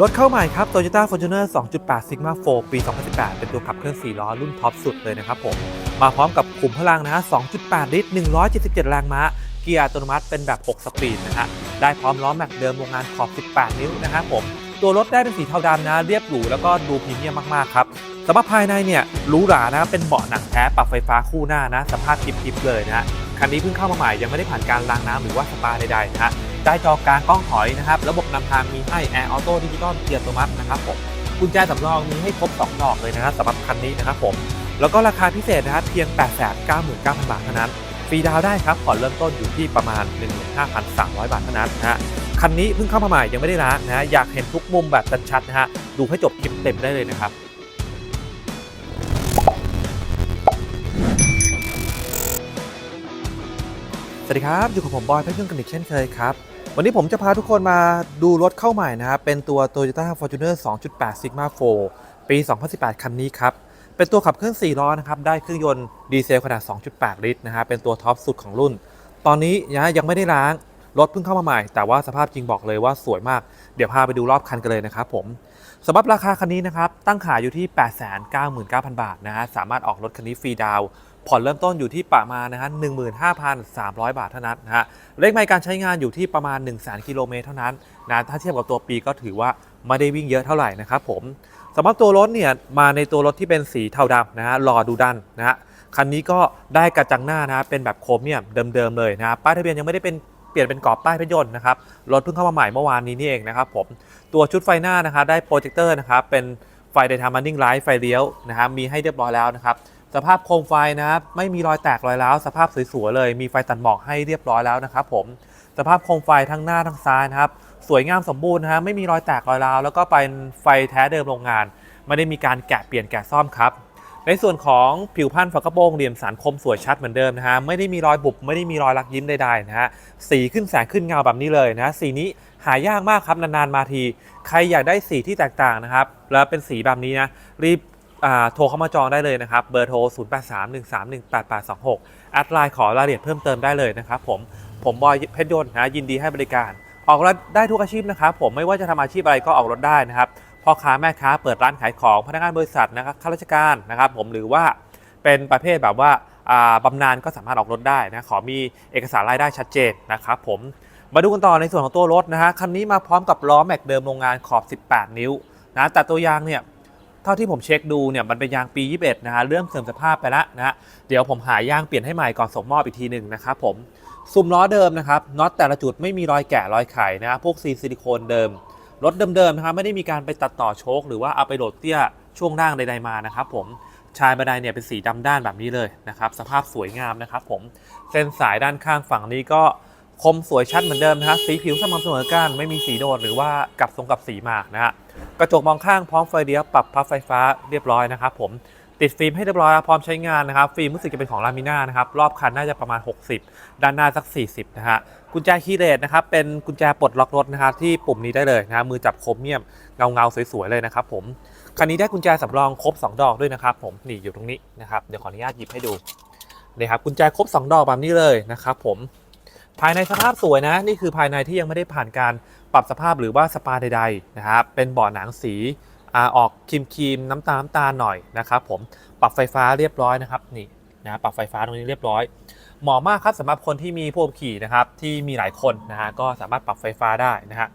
รถเข้าใหม่ครับ Toyota Fortuner 2.8 Sigma 4 ปี 2018 เป็นตัวขับเคลื่อน 4 ล้อ รุ่นท็อปสุดเลยนะครับผม มาพร้อมกับขุมพลังนะฮะ 2.8 ลิตร 177 แรงม้า เกียร์อัตโนมัติเป็นแบบ 6 สปีดนะฮะ ได้พร้อมล้อแม็กเดิมโรงงานขอบ 18 นิ้วนะครับผม ตัวรถได้เป็นสีเทาดำนะ เรียบหรูแล้วก็ดูพรีเมียมมากๆครับสำหรับภายในเนี่ยหรูหรานะเป็นเบาะหนังแท้ปรับไฟฟ้าคู่หน้านะสภาพทิพๆเลยนะฮะคันนี้เพิ่งเข้ามาใหม่ยังไม่ได้ผ่านการล้างน้ำหรือว่าสปาใดๆนะฮะได้จอกลางกล้องถอยนะครับ ระบบนำทางมีให้ Air Auto Digital เกียร์อัตโนมัตินะครับผมกุญแจสำรองมีให้ครบ 2 ดอกเลยนะครับสำหรับคันนี้นะครับผม แล้วก็ราคาพิเศษนะครับเพียง 899,000 บาทเท่านั้น ฟรีดาวได้ครับผ่อนเริ่มต้นอยู่ที่ประมาณ 15,300 บาทเท่านั้นนะฮะคันนี้เพิ่งเข้ามาใหม่ยังไม่ได้ล้างนะฮะอยากเห็นทุกมุมแบบชัดๆนะฮะดูให้จบคลิปเต็มได้เลยนะครับ สวัสดีครับ อยู่กับผมบอยเพื่อนกันอีกเช่นเคยครับ วันนี้ผมจะพาทุกคนมาดูรถเข้าใหม่นะครับ เป็นตัว Toyota Fortuner 2.8 Sigma 4 ปี 2018 คันนี้ครับ เป็นตัวขับเคลื่อน 4 ล้อนะครับ ได้เครื่องยนต์ดีเซลขนาด 2.8 ลิตรนะฮะเป็นตัวท็อปสุดของรุ่น ตอนนี้นะยังไม่ได้ล้าง รถเพิ่งเข้ามาใหม่ แต่ว่าสภาพจริงบอกเลยว่าสวยมาก เดี๋ยวพาไปดูรอบคันกันเลยนะครับผมสำหรับราคาคันนี้นะครับ ตั้งขายอยู่ที่ 899,000 บาทนะฮะ สามารถออกรถคันนี้ฟรีดาว ผ่อนเริ่มต้นอยู่ที่ประมาณนะฮะ15,300 บาทเท่านั้นนะฮะเลขไมล์การใช้งานอยู่ที่ประมาณ 1 0 0 0 0 0กิโลเมตรเท่านั้นนะถ้าเทียบกับตัวปีก็ถือว่าไม่ได้วิ่งเยอะเท่าไหร่นะครับผมสำหรับตัวรถเนี่ยมาในตัวรถที่เป็นสีเทาดำนะฮะรอดูดันนะฮะคันนี้ก็ได้กระจังหน้านะเป็นแบบโครเมียมเดิมๆเลยนะฮะป้ายทะเบียนยังไม่ได้เป็นเปลี่ยนเป็นกรอบป้ายรถยนต์นะครับรถเพิ่งเข้ามาใหม่เมื่อวานนี้นี่เองนะครับผมตัวชุดไฟหน้านะครับได้โปรเจคเตอร์นะครับเป็นไฟ Daytime Running Light ไฟเลี้ยวนะครับมีให้เรียบร้อยแล้วนะครับ สภาพโคมไฟนะครับไม่มีรอยแตกรอยร้าวสภาพสวยๆเลย มีไฟตัดหมอกให้เรียบร้อยแล้วนะครับผมสภาพโคมไฟทั้งหน้าทั้งซ้ายนะครับสวยงามสมบูรณ์นะฮะไม่มีรอยแตกรอยร้าวแล้วก็เป็นไฟแท้เดิมโรงงาน ไม่ได้มีการแกะเปลี่ยนแกะซ่อมครับในส่วนของผิวพันธุ์ฝากระโปรงเหลี่ยมสันคมสวยชัดเหมือนเดิมนะฮะไม่ได้มีรอยบุบไม่ได้มีรอยรักยิ้มใดๆนะฮะสีขึ้นแสงขึ้นเงาแบบนี้เลยนะสีนี้หายากมากครับนานๆมาที ใครอยากได้สีที่แตกต่างนะครับ แล้วเป็นสีแบบนี้นะรีบ โทรเข้ามาจองได้เลยนะครับ เบอร์โทร 0831318826 แอดไลน์ขอรายละเอียดเพิ่มเติมได้เลยนะครับผม ผมบอยเพชรยนต์นะยินดีให้บริการ ออกรถได้ทุกอาชีพนะครับผมไม่ว่าจะทำอาชีพอะไรก็ออกรถได้นะครับพ่อค้าแม่ค้าเปิดร้านขายของพนักงานบริษัทนะครับข้าราชการนะครับผมหรือว่าเป็นประเภทแบบว่าอ่าบำนาญก็สามารถออกรถได้นะขอมีเอกสารรายได้ชัดเจนนะครับผมมาดูกันต่อในส่วนของตัวรถนะฮะคันนี้มาพร้อมกับล้อแม็กเดิมโรงงานขอบ 18 นิ้วนะแต่ตัวยางเนี่ย เท่าที่ผมเช็คดูเนี่ยมันเป็นยางปี 21 นะฮะเริ่มเสื่อมสภาพไปแล้วนะฮะเดี๋ยวผมหายางเปลี่ยนให้ใหม่ก่อนส่งมอบอีกทีหนึ่งนะครับผมซุ้มล้อเดิมนะครับน็อตแต่ละจุดไม่มีรอยแกะรอยไขนะฮะพวกซีซิลิโคนเดิมรถเดิมๆนะครับไม่ได้มีการไปตัดต่อโชคหรือว่าเอาไปโหลดเตี้ยช่วงล่างใดๆมานะครับผมชายบันไดเนี่ยเป็นสีดำด้านแบบนี้เลยนะครับสภาพสวยงามนะครับผมเส้นสายด้านข้างฝั่งนี้ก็ คมสวยชัดเหมือนเดิมนะฮะสีผิวสม่ำเสมอกันไม่มีสีโดดหรือว่ากับทรงกับสีมากนะฮะกระจกมองข้างพร้อมไฟเลี้ยวปรับพับไฟฟ้าเรียบร้อยนะครับผมติดฟิล์มให้เรียบร้อยพร้อมใช้งานนะครับ ฟิล์มรู้สึกจะเป็นของลามิน่านะครับ รอบคันน่าจะประมาณ 60 ด้านหน้าสัก 40 นะฮะ กุญแจคีย์เลสนะครับ เป็นกุญแจปลดล็อกรถนะครับที่ปุ่มนี้ได้เลยนะ มือจับโครเมียมเงาเงาสวย ๆ เลยนะครับผม คันนี้ได้กุญแจสำรองครบ 2 ดอกด้วยนะครับผม นี่อยู่ตรงนี้นะครับ เดี๋ยวขออนุญาตหยิบให้ดู นี่ครับ กุญแจครบ 2 ดอกแบบนี้เลยนะครับผม ภายในสภาพสวยนะ นี่คือภายในที่ยังไม่ได้ผ่านการปรับสภาพหรือว่าสปาใดๆนะครับเป็นเบาะหนังสีอาออกครีมครีมๆน้ำตาลน้ำตาลหน่อยนะครับผมปรับไฟฟ้าเรียบร้อยนะครับนี่นะปรับไฟฟ้าตรงนี้เรียบร้อยเหมาะมากครับสำหรับคนที่มีผู้ขี่นะครับที่มีหลายคนนะฮะก็สามารถปรับไฟฟ้าได้นะฮะ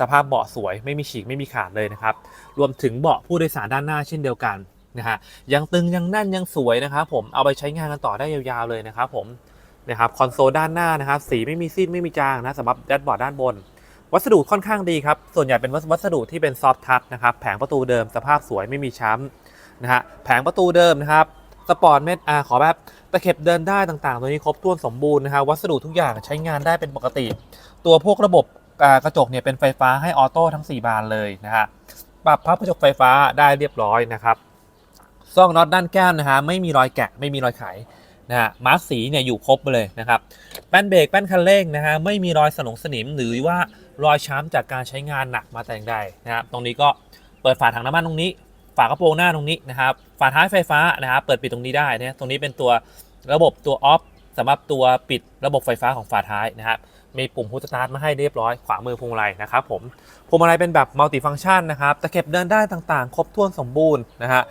สภาพเบาะสวยไม่มีฉีกไม่มีขาดเลยนะครับรวมถึงเบาะผู้โดยสารด้านหน้าเช่นเดียวกันนะฮะยังตึงยังแน่นยังสวยนะครับผมเอาไปใช้งานกันต่อได้ยาวๆเลยนะครับผม นะครับคอนโซลด้านหน้านะครับสีไม่มีซีดไม่มีจางนะสำหรับแดชบอร์ดด้านบน วัสดุค่อนข้างดีครับ ส่วนใหญ่เป็นวัสดุที่เป็นซอฟทัชนะครับแผงประตูเดิมสภาพสวยไม่มีช้ำนะฮะแผงประตูเดิมนะครับสปอร์ตเมดอาขอแบบตะเข็บเดินได้ต่างๆ ตัวนี้ครบถ้วนสมบูรณ์นะฮะวัสดุทุกอย่างใช้งานได้เป็นปกติ ตัวพวกระบบกระจกเนี่ยเป็นไฟฟ้าให้ออโต้ทั้ง 4 บานเลยนะฮะปรับพับกระจกไฟฟ้าได้เรียบร้อยนะครับซ่องน็อตด้านแก้มนะฮะไม่มีรอยแกะไม่มีรอยไข นะฮะมาร์คสีเนี่ยอยู่ครบเลยนะครับแป้นเบรกแป้นคันเร่งนะฮะไม่มีรอยสนงสนิมหรือว่ารอยช้ำจากการใช้งานหนักมาแต่งใดนะครับตรงนี้ก็เปิดฝาถังน้ำมันตรงนี้ ฝากระโปรงหน้าตรงนี้นะครับฝาท้ายไฟฟ้านะครับเปิดปิดตรงนี้ได้นะตรงนี้เป็นตัวระบบตัวออฟสำหรับตัวปิดระบบไฟฟ้าของฝาท้ายนะครับมีปุ่มพุชสตาร์ทมาให้เรียบร้อย ขวามือพวงมาลัยนะครับผมพวงมาลัยเป็นแบบมัลติฟัง c t ชันนะครับตะเข็บเดินได้ต่างๆ ครบถ้วนสมบูรณ์นะฮะ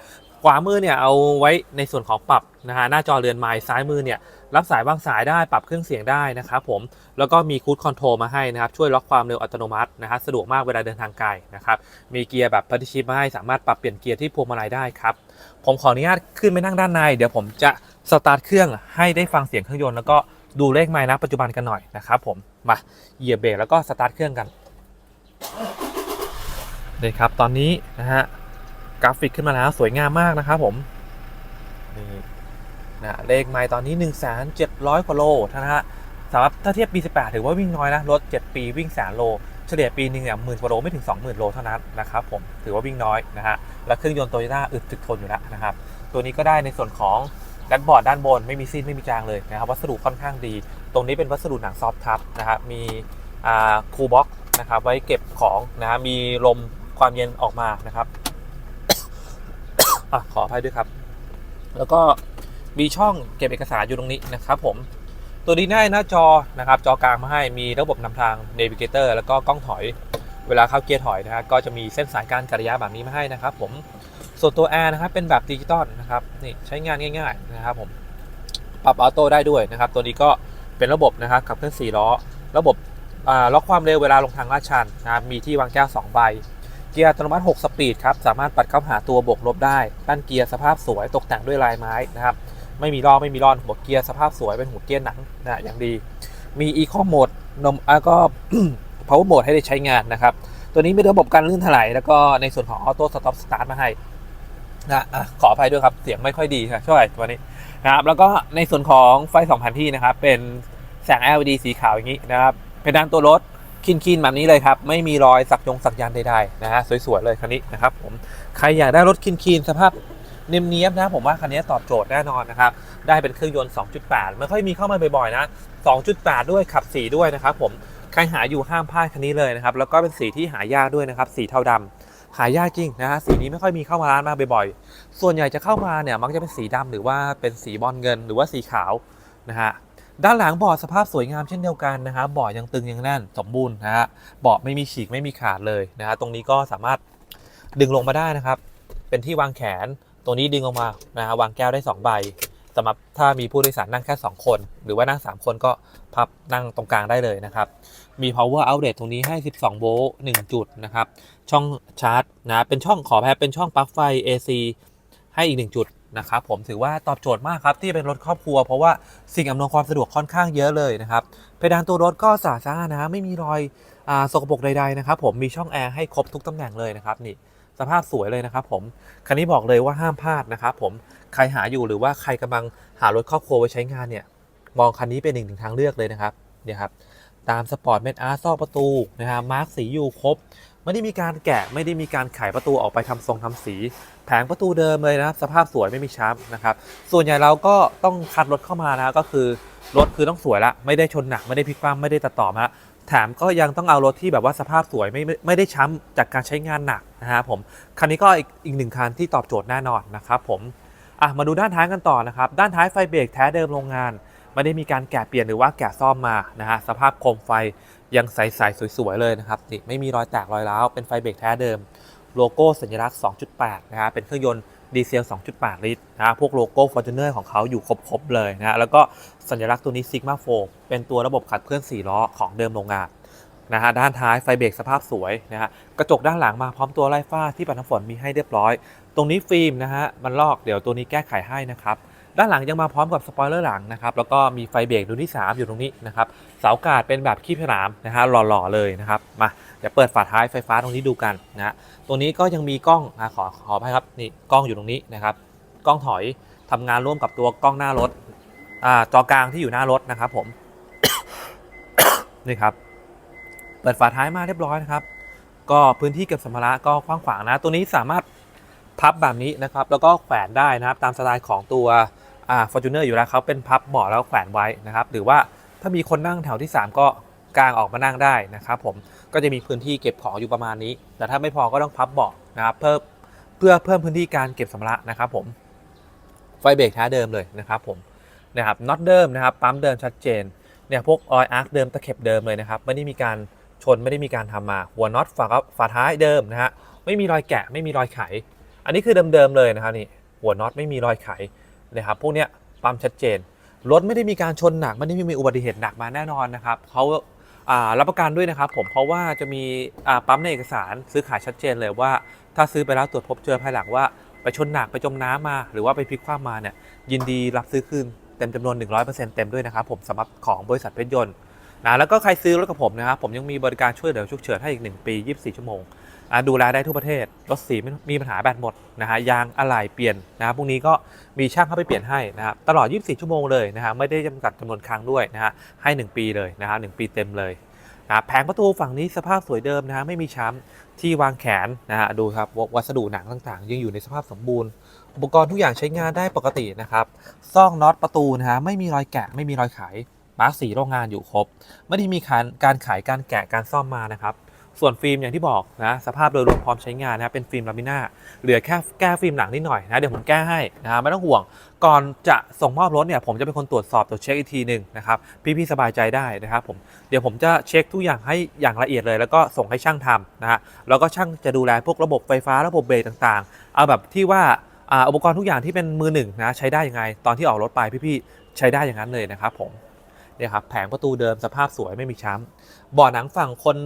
ขวามือเนี่ยเอาไว้ในส่วนของปรับนะฮะหน้าจอเรือนไม้ซ้ายมือเนี่ยรับสายวางสายได้ปรับเครื่องเสียงได้นะครับผมแล้วก็มีคูดคอนโทรลมาให้นะครับช่วยล็อกความเร็วอัตโนมัตินะฮะสะดวกมากเวลาเดินทางไกลนะครับมีเกียร์แบบพัทิชิปมาให้สามารถปรับเปลี่ยนเกียร์ที่พวงมาลัยได้ครับผมขออนุญาตขึ้นไปนั่งด้านใน เดี๋ยวผมจะสตาร์ทเครื่องให้ได้ฟังเสียงเครื่องยนต์แล้วก็ดูเลขไมล์ณปัจจุบันกันหน่อยนะครับผมมาเหยียบเบรกแล้วก็สตาร์ทเครื่องกันนี่ครับตอนนี้นะฮะ กราฟิกขึ้นมาแล้วสวยงามมากนะครับผมนี่นะเลขไมล์ตอนนี้ 1 7 0 0กว่าโลนะฮะสำหรับถ้าเทียบปี 18 ถือว่าวิ่งน้อยนะรถ 7 ปีวิ่งแสนโล เฉลี่ยปีหนึ่งเนี่ยหมื่นกว่าโลไม่ถึง 20,000 โลเท่านั้นนะครับผมถือว่าวิ่งน้อยนะฮะและเครื่องยนต์โตโยต้าอึดถึกทนอยู่แล้วนะครับ ตัวนี้ก็ได้ในส่วนของแดชบอร์ดด้านบนไม่มีซีดไม่มีจางเลยนะครับวัสดุค่อนข้างดี ตรงนี้เป็นวัสดุหนังซอฟทับนะครับมีอ่าคูลบ็อกนะครับไว้เก็บของนะฮะมีลมความเย็นออกมานะครับ อะขออภัยด้วยครับ แล้วก็มีช่องเก็บเอกสารอยู่ตรงนี้นะครับผม ตัวนี้ได้หน้าจอนะครับ จอกลางมาให้มีระบบนำทาง Navigator แล้วก็กล้องถอย เวลาเข้าเกียร์ถอยนะฮะก็จะมีเส้นสายการกระยะแบบนี้มาให้นะครับผมส่วนตัวแอร์นะครับเป็นแบบดิจิตอลนะครับนี่ใช้งานง่ายๆนะครับผมปรับออโต้ได้ด้วยนะครับ ตัวนี้ก็เป็นระบบนะครับขับเคลื่อน4ล้อ ระบบล็อกความเร็วเวลาลงทางลาดชันนะครับมีที่วางแก้ว2ใบ เกียร์อัตโนมัติ6สปีดครับสามารถปัดเข้าหาตัวบวกลบได้ปั้นเกียร์สภาพสวยตกแต่งด้วยลายไม้นะครับไม่มีล้อไม่มีร่อนหัวเกียร์สภาพสวยเป็นหัวเกียร์หนังนะอย่างดี มี Eco Mode นมแล้วก็ Power Mode ให้ได้ใช้งานนะครับตัวนี้มีระบบการลื่นถลายแล้วก็ในส่วนของ Auto Stop Start มาให้นะอะขออภัยด้วยครับเสียงไม่ค่อยดีครับช่วยตัวนี้นะครับแล้วก็ในส่วนของไฟ2 0 0 0ที่นะครับเป็นแสง LED สีขาวอย่างนี้นะครับเพดานตัวรถ คินคินๆแบบนี้เลยครับ ไม่มีรอยสักยงสักยันใดๆนะฮะสวยๆเลยคันนี้นะครับผมใครอยากได้รถคินคินๆสภาพเนียบๆนะผมว่าคันนี้ตอบโจทย์แน่นอนนะครับ ได้เป็นเครื่องยนต์ 2.8 ไม่ค่อยมีเข้ามาบ่อยๆนะ 2.8 ด้วยขับสีด้วยนะครับผมใครหาอยู่ห้ามพลาดคันนี้เลยนะครับ แล้วก็เป็นสีที่หายากด้วยนะครับ สีเทาดำหายากจริงนะฮะสีนี้ไม่ค่อยมีเข้ามาร้านมาบ่อยๆ ส่วนใหญ่จะเข้ามาเนี่ยมักจะเป็นสีดำหรือว่าเป็นสีบอลเงินหรือว่าสีขาวนะฮะ ด้านหลังเบาะสภาพสวยงามเช่นเดียวกันนะครับเบาะยังตึงยังแน่นสมบูรณ์นะฮะเบาะไม่มีฉีกไม่มีขาดเลยนะฮะตรงนี้ก็สามารถดึงลงมาได้นะครับ เป็นที่วางแขนตัวนี้ดึงออกมานะฮะวางแก้วได้ 2 ใบสำหรับถ้ามีผู้โดยสารนั่งแค่ 2 คน หรือว่านั่ง 3 คนก็พับนั่งตรงกลางได้เลยนะครับ มี power outlet ตรงนี้ให้ 12 โวลต์ 1 จุดนะครับ ช่องชาร์จนะ เป็นช่องขอแพ้เป็นช่องปลั๊กไฟ AC ให้อีก 1 จุด นะครับผมถือว่าตอบโจทย์มากครับที่เป็นรถครอบครัว เพราะว่าสิ่งอำนวยความสะดวกค่อนข้างเยอะเลยนะครับเพดานตัวรถก็สะอาดนะไม่มีรอยอสกปรกใดๆนะครับผมมีช่องแอร์ให้ครบทุกตำแหน่งเลยนะครับนี่สภาพสวยเลยนะครับผมคันนี้บอกเลยว่าห้ามพลาดนะครับผมใครหาอยู่หรือว่าใครกำลังหารถครอบครัวไว้ใช้งานเนี่ยมองคันนี้เป็นหนึ่งถึงทางเลือกเลยนะครับเนี่ยครับ ตามสปอร์ตเมดอาร์ซอกประตูนะฮะมาร์กสีอยู่ครบ ไม่ได้มีการแกะไม่ได้มีการไขประตูออกไปทำทรงทำสี แผงประตูเดิมเลยนะครับ สภาพสวยไม่มีช้ำนะครับ ส่วนใหญ่เราก็ต้องคัดรถเข้ามานะก็คือรถคือต้องสวยละ ไม่ได้ชนหนักไม่ได้พลิกคว่ำไม่ได้ตัดต่อมาแถมก็ยังต้องเอารถที่แบบว่าสภาพสวยไม่ไม่ไม่ได้ช้ำจากการใช้งานหนักนะฮะผมคันนี้ก็อีกอีกหนึ่งคันที่ตอบโจทย์แน่นอนนะครับผมอะมาดูด้านท้ายกันต่อนะครับ ด้านท้ายไฟเบรกแท้เดิมโรงงาน ไม่ได้มีการแกะเปลี่ยนหรือว่าแกะซ่อมมานะฮะสภาพโคมไฟยังใสๆสวยๆเลยนะครับนี่ไม่มีรอยแตกรอยร้าวเป็นไฟเบรกแท้เดิม โลโก้สัญลักษณ์ 2.8 นะฮะเป็นเครื่องยนต์ดีเซล 2.8 ลิตรนะฮะพวกโลโก้ Fortuner ของเขาอยู่ครบๆเลยนะฮะแล้วก็สัญลักษณ์ตัวนี้ Sigma 4เป็นตัวระบบขับเคลื่อน 4 ล้อของเดิมโรงงานนะฮะด้านท้ายไฟเบรกสภาพสวยนะฮะกระจกด้านหลังมาพร้อมตัวไล่ฟ้าที่ปัดน้ำฝนมีให้เรียบร้อย ตรงนี้ฟิล์มนะฮะมันลอกเดี๋ยวตัวนี้แก้ไขให้นะครับ ด้านหลังยังมาพร้อมกับสปอยเลอร์หลังนะครับแล้วก็มีไฟเบรกดวงที่ 3 อยู่ตรงนี้นะครับเสากาดเป็นแบบขี้ผนามนะฮะหล่อๆเลยนะครับมาเดี๋ยวเปิดฝาท้ายไฟฟ้าตรงนี้ดูกันนะฮะตรงนี้ก็ยังมีกล้องอะขอขออภัยครับนี่กล้องอยู่ตรงนี้นะครับกล้องถอยทำงานร่วมกับตัวกล้องหน้ารถอ่าจอกลางที่อยู่หน้ารถนะครับผมนี่ครับเปิดฝาท้ายมาเรียบร้อยนะครับ ก็พื้นที่เก็บสัมภาระก็กว้างขวางนะ ตัวนี้สามารถพับแบบนี้นะครับ แล้วก็แขวนได้นะครับ ตามสไตล์ของตัว ฟอร์จูเนอร์อยู่แล้วเขาเป็นพับเบาะแล้วแขวนไว้นะครับ หรือว่าถ้ามีคนนั่งแถวที่ 3 ก็กางออกมานั่งได้นะครับผมก็จะมีพื้นที่เก็บของอยู่ประมาณนี้ แต่ถ้าไม่พอก็ต้องพับเบาะนะครับเพิ่มเพื่อเพิ่มพื้นที่การเก็บสัมภาระนะครับผมไฟเบรกท้าเดิมเลยนะครับผมนะครับน็อตเดิมนะครับปั๊มเดิมชัดเจนเนี่ยพวกออยอาร์คเดิมตะเข็บเดิมเลยนะครับไม่ได้มีการชนไม่ได้มีการทำมาหัวน็อตฝาฝาท้ายเดิมนะฮะไม่มีรอยแกะไม่มีรอยไข อันนี้คือเดิมๆเลยนะครับนี่หัวน็อตไม่มีรอยไข นะครับพวกเนี้ยปั๊มชัดเจน รถไม่ได้มีการชนหนักไม่ได้มีอุบัติเหตุหนักมาแน่นอนนะครับเขารับประกันด้วยนะครับผมเพราะว่าจะมีปั๊มในเอกสารซื้อขายชัดเจนเลยว่า ถ้าซื้อไปแล้วตรวจพบเจอภายหลังว่าไปชนหนักไปจมน้ำมา หรือว่าไปพลิกคว่ำมาเนี่ยยินดีรับซื้อคืนเต็มจำนวน 100%เต็มด้วยนะครับผมสำหรับของบริษัทเพชรยนต์นะแล้วก็ใครซื้อรถกับผมนะครับผมยังมีบริการช่วยเหลือฉุกเฉินให้อีก 1 ปี 24 ชั่วโมง ดูแลได้ทั่วประเทศ รถสีไม่มีปัญหาแบตหมดนะฮะยางอะไหล่เปลี่ยนนะครับพวกนี้ก็มีช่างเข้าไปเปลี่ยนให้นะครับตลอด 24 ชั่วโมงเลยนะฮะไม่ได้จำกัดจำนวนครั้งด้วยนะฮะให้ 1 ปีเลยนะฮะหปีเต็มเลยนะแผงประตูฝั่งนี้สภาพสวยเดิมนะฮะไม่มีช้ำที่วางแขนนะฮะดูครับวัสดุหนังต่างๆ ยังอยู่ในสภาพสมบูรณ์ อุปกรณ์ทุกอย่างใช้งานได้ปกตินะครับซ่องน็อตประตูนะฮะไม่มีรอยแกะไม่มีรอยไขมาร์กสีโรงงานอยู่ครบ ไม่ได้มีการการขายการแกะการซ่อมมานะครับ ส่วนฟิล์มอย่างที่บอกนะสภาพโดยรวมพร้อมใช้งานนะเป็นฟิล์มลามิน่าเหลือแค่แก้ฟิล์มหลังนิดหน่อยนะเดี๋ยวผมแก้ให้นะไม่ต้องห่วง ก่อนจะส่งมอบรถเนี่ยผมจะเป็นคนตรวจสอบตรวจเช็คอีกทีหนึ่งนะครับพี่ๆสบายใจได้นะครับผมเดี๋ยวผมจะเช็คทุกอย่างให้อย่างละเอียดเลย แล้วก็ส่งให้ช่างทำนะฮะแล้วก็ช่างจะดูแลพวกระบบไฟฟ้าระบบเบรกต่างๆ เอาแบบที่ว่าอุปกรณ์ทุกอย่างที่เป็นมือหนึ่งนะใช้ได้ยังไง ตอนที่ออกรถไปพี่ๆใช้ได้อย่างนั้นเลยนะครับผมเนี่ยครับแผงประตูเดิมสภาพสวยไม่มีช้ำบ่อหนังฝั่งคน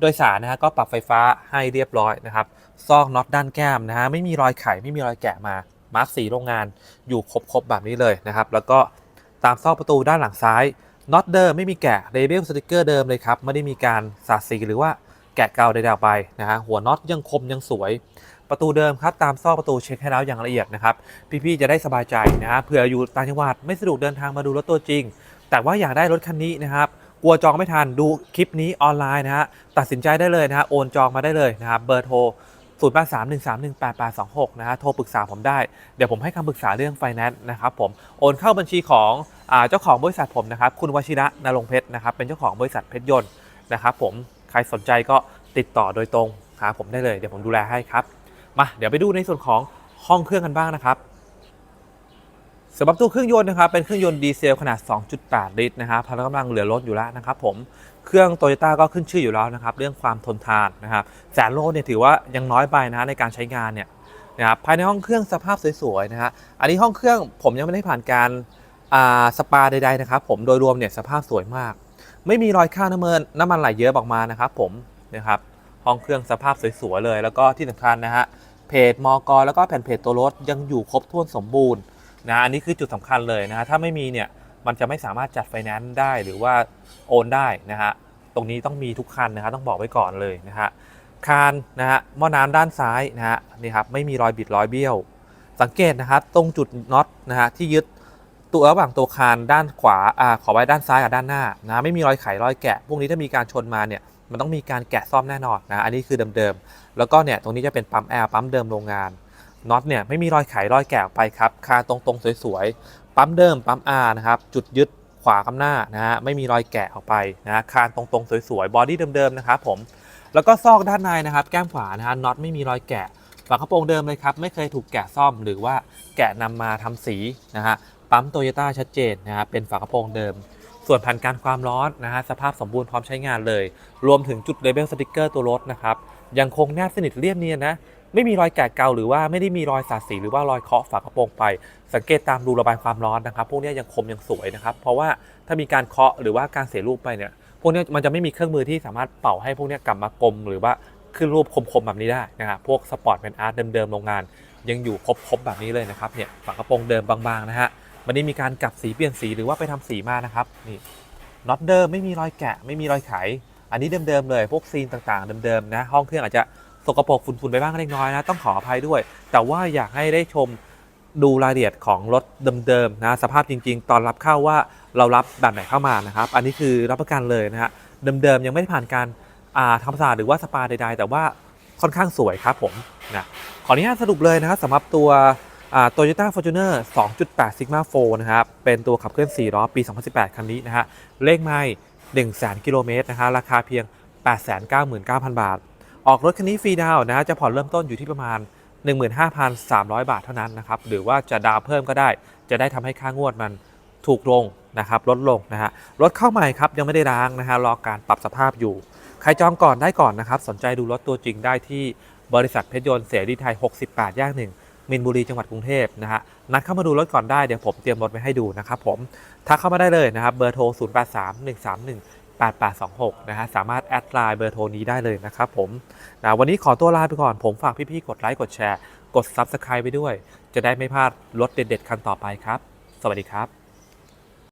โดยสารนะฮะก็ปรับไฟฟ้าให้เรียบร้อยนะครับ ซอกน็อตด้านแก้มนะฮะไม่มีรอยไขไม่มีรอยแกะมามาร์กสีโรงงานอยู่ครบๆแบบนี้เลยนะครับ แล้วก็ตามซอกประตูด้านหลังซ้ายน็อตเดิมไม่มีแกะเลเบลสติกเกอร์เดิมเลยครับไม่ได้มีการสาดสีหรือว่าแกะเกาใดๆไปนะฮะหัวน็อตยังคมยังสวย ประตูเดิมครับตามซอกประตูเช็คให้แล้วอย่างละเอียดนะครับ พี่ๆจะได้สบายใจนะฮะเผื่ออยู่ต่างจังหวัดไม่สะดวกเดินทางมาดูรถตัวจริง แต่ว่าอยากได้รถคันนี้นะครับ กลัวจองไม่ทันดูคลิปนี้ออนไลน์นะฮะตัดสินใจได้เลยนะฮะโอนจองมาได้เลยนะครับเบอร์โทร0 8 3 1 3 1 8 8 2 6 นะฮะโทรปรึกษาผมได้ เดี๋ยวผมให้คำปรึกษาเรื่องไฟแนนซ์นะครับผมโอนเข้าบัญชีของอเจ้าของบริษัทผมนะครับ คุณวชิระนรงเพชรนะครับ เป็นเจ้าของบริษัทเพชรยนต์นะครับผมใครสนใจก็ติดต่อโดยตรงหาผมได้เลย เดี๋ยวผมดูแลให้ครับ มาเดี๋ยวไปดูในส่วนของห้องเครื่องกันบ้างนะครับ สำหรับตัวเครื่องยนต์นะครับ เป็นเครื่องยนต์ดีเซลขนาด 2.8 ลิตรนะครับพละกำลังเหลือลดอยู่แล้วนะครับผม เครื่องโตโยต้าก็ขึ้นชื่ออยู่แล้วนะครับ เรื่องความทนทานนะครับแสนโลเนี่ยถือว่ายังน้อยไปนะในการใช้งานเนี่ยนะครับภายในห้องเครื่องสภาพสวยๆนะฮะ อันนี้ห้องเครื่องผมยังไม่ได้ผ่านการอ่าสปาใดๆนะครับผม โดยรวมเนี่ยสภาพสวยมาก ไม่มีรอยค่าน้ำมันน้ำมันไหลเยอะออกมานะครับผมนะครับ ห้องเครื่องสภาพสวยๆเลย แล้วก็ที่สำคัญนะฮะ เพจมอกแล้วก็แผ่นเพจตัวรถยังอยู่ครบถ้วนสมบูรณ์ นะอันนี้คือจุดสำคัญเลยนะฮะถ้าไม่มีเนี่ยมันจะไม่สามารถจัดไฟแนนซ์ได้หรือว่าโอนได้นะฮะตรงนี้ต้องมีทุกคันนะครับต้องบอกไว้ก่อนเลยนะฮะคานนะฮะหม้อน้ำด้านซ้ายนะฮะนี่ครับไม่มีรอยบิดรอยเบี้ยว สังเกตนะครับตรงจุดน็อตนะฮะที่ยึดตัวระหว่างตัวคานด้านขวาอ่าขอไว้ด้านซ้ายกับด้านหน้านะไม่มีรอยไขรอยแกะ พวกนี้ถ้ามีการชนมาเนี่ยมันต้องมีการแกะซ่อมแน่นอนนะอันนี้คือเดิมๆแล้วก็เนี่ยตรงนี้จะเป็นปั๊มแอร์ปั๊มเดิมโรงงาน น็อตเนี่ยไม่มีรอยไขรอยแกะออกไปครับคานตรงๆสวยๆ ปั๊มเดิมปั๊มอาร์นะครับจุดยึดขวาข้างหน้านะฮะไม่มีรอยแกะออกไปนะคานตรงๆสวยๆบอดี้เดิมๆนะครับผมแล้วก็ซอกด้านในนะครับแก้มขวานะฮะน็อตไม่มีรอยแกะฝากระโปรงเดิมเลยครับไม่เคยถูกแกะซ่อมหรือว่าแกะนำมาทำสีนะฮะปั๊มโตโยต้าชัดเจนนะฮะเป็นฝากระโปรงเดิม ส่วนผ่านการความร้อนนะฮะสภาพสมบูรณ์พร้อมใช้งานเลย รวมถึงจุดเลเบลสติกเกอร์ตัวรถนะครับยังคงแนบสนิทเรียบเนียนนะ ไม่มีรอยแกะเกาหรือว่าไม่ได้มีรอยสาดสีหรือว่ารอยเคาะฝากระโปรงไป สังเกตตามรูระบายความร้อนนะครับพวกนี้ยังคมยังสวยนะครับเพราะว่าถ้ามีการเคาะหรือว่าการเสียรูปไปเนี่ยพวกนี้มันจะไม่มีเครื่องมือที่สามารถเป่าให้พวกนี้กลับมากลมหรือว่าขึ้นรูปคมๆแบบนี้ได้นะครับพวกสปอร์ตเป็นอาร์ตเดิมๆโรงงาน ยังอยู่ครบๆแบบนี้เลยนะครับเนี่ยฝากระโปรงเดิมบางๆนะฮะมันได้มีการกลับสีเปลี่ยนสีหรือว่าไปทำสีมานะครับนี่น็อตเดิมไม่มีรอยแกะไม่มีรอยไข อันนี้เดิมๆเลย พวกซีนต่างๆเดิมๆนะห้องเครื่องอาจจะ สกปรกฝุ่นๆไปบ้างเล็กน้อยนะต้องขออภัยด้วย แต่ว่าอยากให้ได้ชมดูรายละเอียดของรถเดิมๆนะสภาพจริง ๆ ตอนรับเข้าว่าเรารับแบบไหนเข้ามานะครับ อันนี้คือรับประกันเลยนะฮะเดิมๆยังไม่ได้ผ่านการอาทำสะอาดหรือว่าสปาใดๆ แต่ว่าค่อนข้างสวยครับผมนะขออนุญาตสรุปเลยนะครับสำหรับตัวโตโยต้าฟอร์จูเนอร์2.8 Sigma 4นะครับเป็นตัวขับเคลื่อน 4 ล้อ ปี 2018 คันนี้นะฮะเลขไม่1 0 0 0 0กิโลเมตรนะฮะราคาเพียง 899,000 บาท ออกรถคันนี้ฟรีดาวนะฮะจะผ่อนเริ่มต้นอยู่ที่ประมาณ 15,300 บาทเท่านั้นนะครับหรือว่าจะดาวเพิ่มก็ได้ จะได้ทำให้ค่างวดมันถูกลงนะครับลดลงนะฮะรถเข้าใหม่ครับยังไม่ได้ล้างนะฮะรอการปรับสภาพอยู่ ใครจองก่อนได้ก่อนนะครับสนใจดูรถตัวจริงได้ที่บริษัทเพชรยนต์เสรีไทย 68 ย่างหนึ่งมินบุรีจังหวัดกรุงเทพนะฮะนัดเข้ามาดูรถก่อนได้เดี๋ยวผมเตรียมรถไว้ให้ดูนะครับผมทักเข้ามาได้เลยนะครับเบอร์โทร 083131 8826 นะฮะ สามารถแอดไลน์เบอร์โทรนี้ได้เลยนะครับผมนะวันนี้ขอตัวลาไปก่อน ผมฝากพี่ๆ กดไลค์ กดแชร์ กด Subscribe ไปด้วย จะได้ไม่พลาดรถเด็ดๆ คันต่อไปครับ สวัสดีครับ